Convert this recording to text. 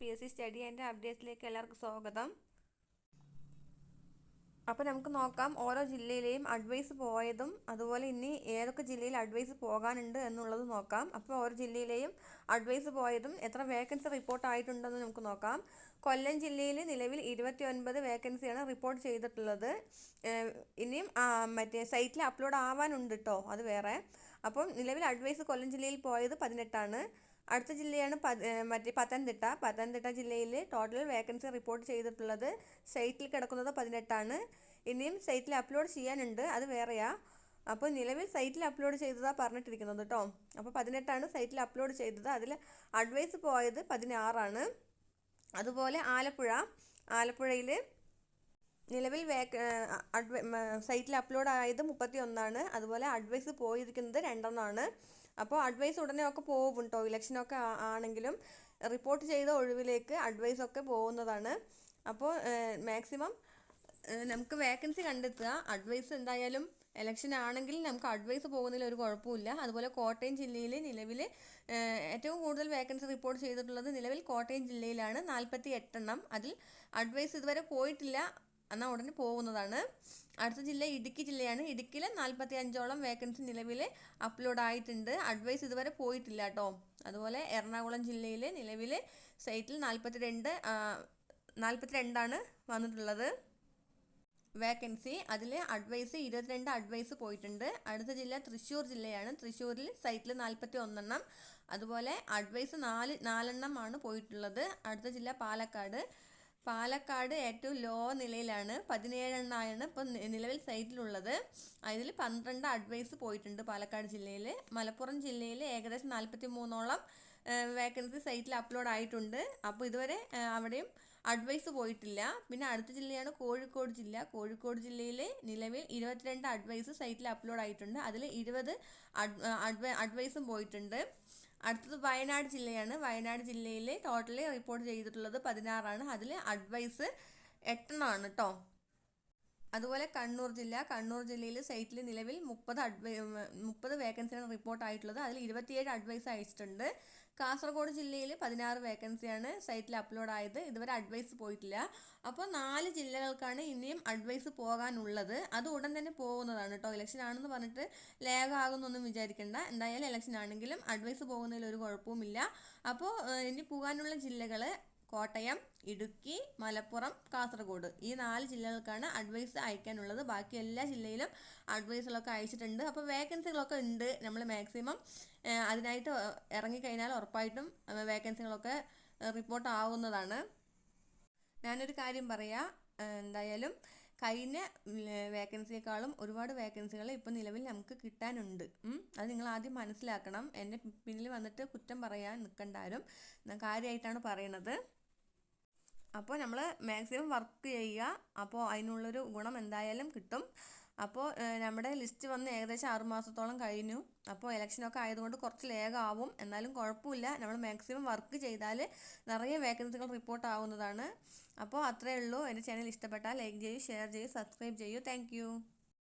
P S C study and അപ്ഡേറ്റ്സിലേക്ക് എല്ലാവർക്കും സ്വാഗതം. അപ്പോൾ നമുക്ക് നോക്കാം ഓരോ ജില്ലയിലെയും അഡ്വൈസ് പോയതും അതുപോലെ ഇനി ഏതൊക്കെ ജില്ലയിൽ അഡ്വൈസ് പോകാനുണ്ട് എന്നുള്ളത് നോക്കാം. അപ്പോൾ ഓരോ ജില്ലയിലെയും അഡ്വൈസ് പോയതും എത്ര വേക്കൻസി റിപ്പോർട്ട് ആയിട്ടുണ്ടെന്ന് നമുക്ക് നോക്കാം. കൊല്ലം ജില്ലയിൽ നിലവിൽ ഇരുപത്തി ഒൻപത് വേക്കൻസിയാണ് റിപ്പോർട്ട് ചെയ്തിട്ടുള്ളത് ഇനിയും മറ്റേ സൈറ്റിൽ അപ്ലോഡ് ആവാനുണ്ട് കേട്ടോ അത് വേറെ. അപ്പം നിലവിൽ അഡ്വൈസ് കൊല്ലം ജില്ലയിൽ പോയത് പതിനെട്ടാണ്. അടുത്ത ജില്ലയാണ് മറ്റേ പത്തനംതിട്ട. പത്തനംതിട്ട ജില്ലയിൽ ടോട്ടൽ വേക്കൻസി റിപ്പോർട്ട് ചെയ്തിട്ടുള്ളത് സൈറ്റിൽ കിടക്കുന്നത് പതിനെട്ടാണ്. ഇനിയും സൈറ്റിൽ അപ്ലോഡ് ചെയ്യാനുണ്ട്. അത് വേറെയാ. അപ്പോൾ നിലവിൽ സൈറ്റിൽ അപ്ലോഡ് ചെയ്തതാണ് പറഞ്ഞിട്ടിരിക്കുന്നത് കേട്ടോ അപ്പോൾ പതിനെട്ടാണ് സൈറ്റിൽ അപ്ലോഡ് ചെയ്തത്. അതിൽ അഡ്വൈസ് പോയത് പതിനാറാണ്. അതുപോലെ ആലപ്പുഴ. ആലപ്പുഴയിൽ നിലവിൽ സൈറ്റിൽ അപ്ലോഡ് ആയത് മുപ്പത്തി ഒന്നാണ് അതുപോലെ അഡ്വൈസ് പോയിരിക്കുന്നത് രണ്ടെണ്ണമാണ് അപ്പോൾ അഡ്വൈസ് ഉടനെ ഒക്കെ പോകും കേട്ടോ ഇലക്ഷനൊക്കെ ആണെങ്കിലും റിപ്പോർട്ട് ചെയ്ത ഒഴിവിലേക്ക് അഡ്വൈസ് ഒക്കെ പോകുന്നതാണ്. അപ്പോൾ മാക്സിമം നമുക്ക് വേക്കൻസി കണ്ടെത്തുക. അഡ്വൈസ് എന്തായാലും ഇലക്ഷൻ ആണെങ്കിൽ നമുക്ക് അഡ്വൈസ് പോകുന്നതിൽ ഒരു കുഴപ്പമില്ല. അതുപോലെ കോട്ടയം ജില്ലയിൽ നിലവിൽ ഏറ്റവും കൂടുതൽ വേക്കൻസി റിപ്പോർട്ട് ചെയ്തിട്ടുള്ളത് നിലവിൽ കോട്ടയം ജില്ലയിലാണ്. നാൽപ്പത്തി എട്ടെണ്ണം അതിൽ അഡ്വൈസ് ഇതുവരെ പോയിട്ടില്ല. എന്നാൽ ഉടനെ പോകുന്നതാണ്. അടുത്ത ജില്ല ഇടുക്കി ജില്ലയാണ്. ഇടുക്കിയിൽ നാൽപ്പത്തി അഞ്ചോളം വേക്കൻസി നിലവിൽ അപ്ലോഡ് ആയിട്ടുണ്ട്. അഡ്വൈസ് ഇതുവരെ പോയിട്ടില്ല കേട്ടോ. അതുപോലെ എറണാകുളം ജില്ലയിൽ നിലവിൽ സൈറ്റിൽ നാൽപ്പത്തി രണ്ട് നാൽപ്പത്തി രണ്ടാണ് വന്നിട്ടുള്ളത്. വേക്കൻസി അതിൽ അഡ്വൈസ് ഇരുപത്തിരണ്ട് അഡ്വൈസ് പോയിട്ടുണ്ട്. അടുത്ത ജില്ല തൃശ്ശൂർ ജില്ലയാണ്. തൃശ്ശൂരിൽ സൈറ്റിൽ നാൽപ്പത്തി ഒന്നെണ്ണം അതുപോലെ അഡ്വൈസ് നാല് നാലെണ്ണമാണ് പോയിട്ടുള്ളത്. അടുത്ത ജില്ല പാലക്കാട്. പാലക്കാട് ഏറ്റവും ലോ നിലയിലാണ്. പതിനേഴെണ്ണമാണ് ഇപ്പം നിലവിൽ സൈറ്റിലുള്ളത് അതിൽ പന്ത്രണ്ട് അഡ്വൈസ് പോയിട്ടുണ്ട് പാലക്കാട് ജില്ലയിൽ മലപ്പുറം ജില്ലയിൽ ഏകദേശം നാൽപ്പത്തി മൂന്നോളം വേക്കൻസി സൈറ്റിൽ അപ്ലോഡ് ആയിട്ടുണ്ട്. അപ്പോൾ ഇതുവരെ അവിടെയും അഡ്വൈസ് പോയിട്ടില്ല. പിന്നെ അടുത്ത ജില്ലയാണ് കോഴിക്കോട് ജില്ല. കോഴിക്കോട് ജില്ലയിലെ നിലവിൽ ഇരുപത്തിരണ്ട് അഡ്വൈസ് സൈറ്റിൽ അപ്ലോഡ് ആയിട്ടുണ്ട്. അതിൽ ഇരുപത് അഡ്വൈസും പോയിട്ടുണ്ട്. അടുത്തത് വയനാട് ജില്ലയാണ്. വയനാട് ജില്ലയിൽ ടോട്ടലി റിപ്പോർട്ട് ചെയ്തിട്ടുള്ളത് പതിനാറാണ്. അതിൽ അഡ്വൈസ് എട്ടെണ്ണമാണ് കേട്ടോ അതുപോലെ കണ്ണൂർ ജില്ല. കണ്ണൂർ ജില്ലയിൽ സൈറ്റിൽ നിലവിൽ മുപ്പത് അഡ്വൈ മുപ്പത് വേക്കൻസിയാണ് റിപ്പോർട്ട് ആയിട്ടുള്ളത്. അതിൽ ഇരുപത്തിയേഴ് അഡ്വൈസ് അയച്ചിട്ടുണ്ട്. കാസർഗോഡ് ജില്ലയിൽ പതിനാറ് വേക്കൻസിയാണ് സൈറ്റിൽ അപ്ലോഡ് ആയത് ഇതുവരെ അഡ്വൈസ് പോയിട്ടില്ല. അപ്പോൾ നാല് ജില്ലകൾക്കാണ് ഇനിയും അഡ്വൈസ് പോകാനുള്ളത്. അത് ഉടൻ തന്നെ പോകുന്നതാണ് കേട്ടോ. ഇലക്ഷൻ ആണെന്ന് പറഞ്ഞിട്ട് ലാഗ് ആകുന്നൊന്നും വിചാരിക്കേണ്ട. എന്തായാലും ഇലക്ഷൻ ആണെങ്കിലും അഡ്വൈസ് പോകുന്നതിൽ ഒരു കുഴപ്പവുമില്ല. അപ്പോൾ ഇനി പോകാനുള്ള ജില്ലകൾ കോട്ടയം ഇടുക്കി മലപ്പുറം കാസർഗോഡ്. ഈ നാല് ജില്ലകൾക്കാണ് അഡ്വൈസ് അയക്കാനുള്ളത്. ബാക്കി എല്ലാ ജില്ലയിലും അഡ്വൈസുകളൊക്കെ അയച്ചിട്ടുണ്ട്. അപ്പോൾ വേക്കൻസികളൊക്കെ ഉണ്ട്. നമ്മൾ മാക്സിമം അതിനായിട്ട് ഇറങ്ങിക്കഴിഞ്ഞാൽ ഉറപ്പായിട്ടും വേക്കൻസികളൊക്കെ റിപ്പോർട്ട് ആവുന്നതാണ്. ഞാനൊരു കാര്യം പറയാം. എന്തായാലും കഴിഞ്ഞ വേക്കൻസിയേക്കാളും ഒരുപാട് വേക്കൻസികൾ ഇപ്പം നിലവിൽ നമുക്ക് കിട്ടാനുണ്ട്. അത് നിങ്ങൾ ആദ്യം മനസ്സിലാക്കണം. എന്റെ പിന്നിൽ വന്നിട്ട് കുറ്റം പറയാൻ നിൽക്കണ്ടാരും കാര്യമായിട്ടാണ് പറയണത്. അപ്പോൾ നമ്മൾ മാക്സിമം വർക്ക് ചെയ്യുക. അപ്പോൾ അതിനുള്ളൊരു ഗുണം എന്തായാലും കിട്ടും. അപ്പോൾ നമ്മുടെ ലിസ്റ്റ് വന്ന് ഏകദേശം ആറുമാസത്തോളം കഴിഞ്ഞു. അപ്പോൾ ഇലക്ഷനൊക്കെ ആയതുകൊണ്ട് കുറച്ച് ലേഖാവും എന്നാലും കുഴപ്പമില്ല. നമ്മൾ മാക്സിമം വർക്ക് ചെയ്താൽ നിറയെ വേക്കൻസികൾ റിപ്പോർട്ട് ആവുന്നതാണ്. അപ്പോൾ അത്രയേ ഉള്ളൂ. എന്റെ ചാനൽ ഇഷ്ടപ്പെട്ടാൽ ലൈക്ക് ചെയ്യൂ ഷെയർ ചെയ്യൂ സബ്സ്ക്രൈബ് ചെയ്യൂ. താങ്ക്